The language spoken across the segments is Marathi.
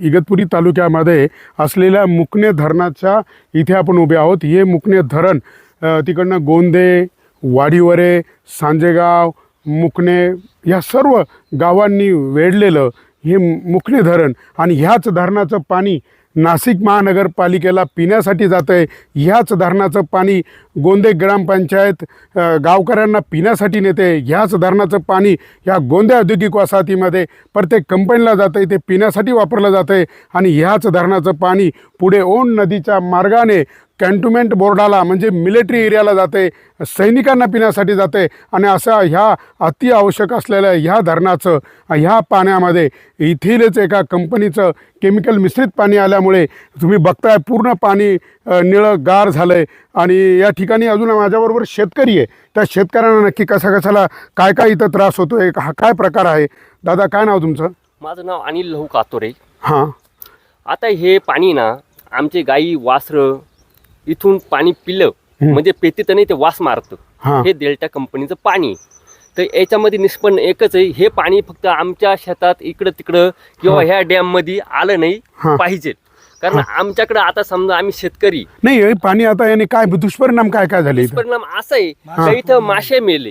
इगतपुरी तालुक्यामध्ये असलेल्या मुकणे धरणाच्या इथे आपण उभे आहोत. हे मुकणे धरण तिकडनं गोंदे वाडीवरे सांजेगाव मुकणे या सर्व गावांनी वेढलेलं हे मुकणे धरण आणि ह्याच धरणाचं पाणी नाशिक महानगरपालिकेला पिण्यासाठी जातं आहे ह्याच धरणाचं पाणी गोंदे ग्रामपंचायत गावकऱ्यांना पिण्यासाठी नेते ह्याच धरणाचं पाणी ह्या गोंदे औद्योगिक वसाहतीमध्ये प्रत्येक कंपनीला जातं आहे ते पिण्यासाठी वापरलं जातं आहे आणि ह्याच धरणाचं पाणी पुढे ओन नदीच्या मार्गाने कॅन्टोन्मेंट बोर्डाला म्हणजे मिलिटरी एरियाला जाते सैनिकांना पिण्यासाठी जाते आणि अशा ह्या अति आवश्यक असलेल्या ह्या धरणाचं ह्या पाण्यामध्ये इथेच एका कंपनीचं केमिकल मिश्रित पाणी आल्यामुळे तुम्ही बघताय पूर्ण पाणी निळं गार झालं आहे आणि या ठिकाणी अजून माझ्याबरोबर शेतकरी आहे. त्या शेतकऱ्यांना नक्की कसा कशाला काय काय इथं त्रास होतो आहे हा काय प्रकार आहे? दादा काय नाव तुमचं? माझं नाव अनिल लहू कातोरे. हां. आता हे पाणी ना आमचे गाई वासरं इथून पाणी पिलं. म्हणजे पेते तर नाही ते वास मारतं. हां. डेल्टा कंपनीचं पाणी तर याच्यामध्ये निष्पन्न एकच आहे हे पाणी फक्त आमच्या शेतात इकडं तिकडं किंवा. ह्या डॅममध्ये आलं नाही. पाहिजे. कारण आमच्याकडे आता समजा आम्ही शेतकरी. नाही पाणी आता याने काय दुष्परिणाम काय काय झाले इथं? परिणाम असा आहे का इथं मासे मेले.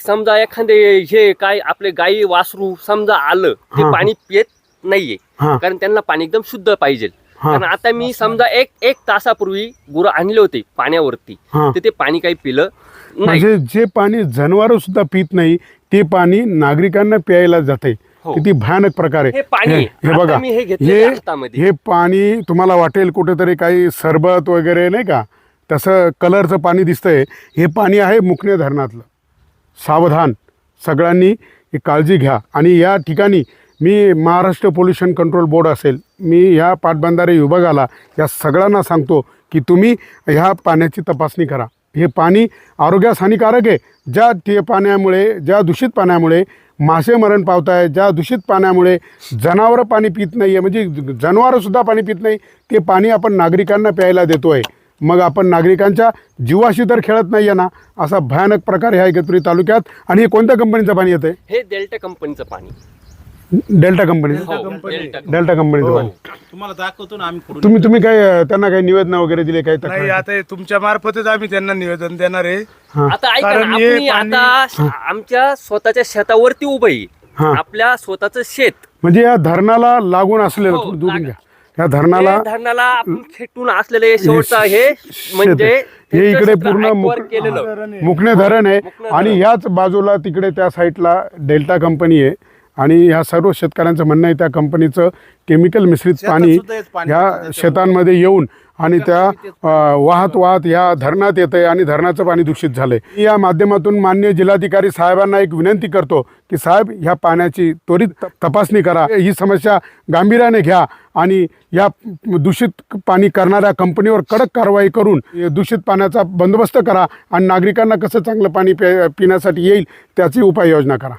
समजा एखादे हे काय आपले गाई वासरू समजा आलं ते. पाणी पित नाहीये. कारण त्यांना पाणी एकदम शुद्ध पाहिजे. कारण आता मी समजा एक एक तासापूर्वी गुरं आणले होते पाण्यावरती. हां. तर ते पाणी काही पिलं नाही. म्हणजे जे पाणी जनावर सुद्धा पित नाही ते पाणी नागरिकांना प्यायला जाते हो. किती भयानक प्रकार. आहे हे पाणी. आहे. आता बघा. मी हे घेतलेलं हे आहे हातामध्ये. हे पाणी तुम्हाला वाटेल कुठेतरी काही सरबत वगैरे नाही का? तसं कलरचं पाणी दिसतंय. हे पाणी आहे मुकणे धरणातलं. सावधान. सगळ्यांनी ही काळजी घ्या. आणि या ठिकाणी मी महाराष्ट्र पोल्युशन कंट्रोल बोर्ड असेल मी ह्या पाटबंधारे विभागाला या सगळ्यांना सांगतो की तुम्ही ह्या पाण्याची तपासणी करा. हे पाणी आरोग्यास हानिकारक आहे. ज्या ते पाण्यामुळे ज्या दूषित पाण्यामुळे मासे मरण पावत आहे ज्या दूषित पाण्यामुळे जनावरं पाणी पित नाही आहे म्हणजे जनावरंसुद्धा पाणी पित नाही ते पाणी आपण नागरिकांना प्यायला देतो आहे मग आपण नागरिकांच्या जीवाशी तर खेळत नाही आहे ना असा भयानक प्रकार ह्या इगतपुरी तालुक्यात आणि हे कोणत्या कंपनीचं पाणी येतं हे डेल्टा कंपनीचं पाणी. Delta company. हो, कंपनी. डेल्टा कंपनीचं पाणी तुम्हाला दाखवतो ना आम्ही तुम्ही तुम्ही काय त्यांना काही निवेदन वगैरे दिले काही नाही आता हे तुमच्या मार्फतच आम्ही त्यांना निवेदन देणार आहे. हां. आता ऐका कारण ना हे आपण पाणी- आता आमच्या स्वतःच्या शेतावरती उभं आहे. हां. आपल्या स्वतःचं शेत. म्हणजे या धरणाला लागून असलेलं हो, थोडं दूर लाग- घ्या. या धरणाला हे धरणाला आपण खेटून असलेले शेवटचं हे म्हणजे हे इकडे पूर्ण मुक- केलेलं. मुकणे धरण आहे. आणि ह्याच बाजूला तिकडे त्या साईडला डेल्टा कंपनी आहे. आणि ह्या सर्व शेतकऱ्यांचं म्हणणं आहे त्या कंपनीचं केमिकल मिश्रित पाणी ह्या. शेतांमध्ये येऊन आणि त्या वाहत वाहत या धरणात येत आहे आणि धरणाचं पाणी दूषित झालंय. मी या माध्यमातून मान्य जिल्हाधिकारी साहेबांना एक विनंती करतो की साहेब ह्या पाण्याची त्वरित तपासणी करा. ही समस्या गांभीर्याने घ्या आणि या दूषित पाणी करणाऱ्या कंपनीवर कडक कारवाई करून दूषित पाण्याचा बंदोबस्त करा आणि नागरिकांना कसं चांगलं पाणी पे पिण्यासाठी येईल त्याची उपाययोजना करा.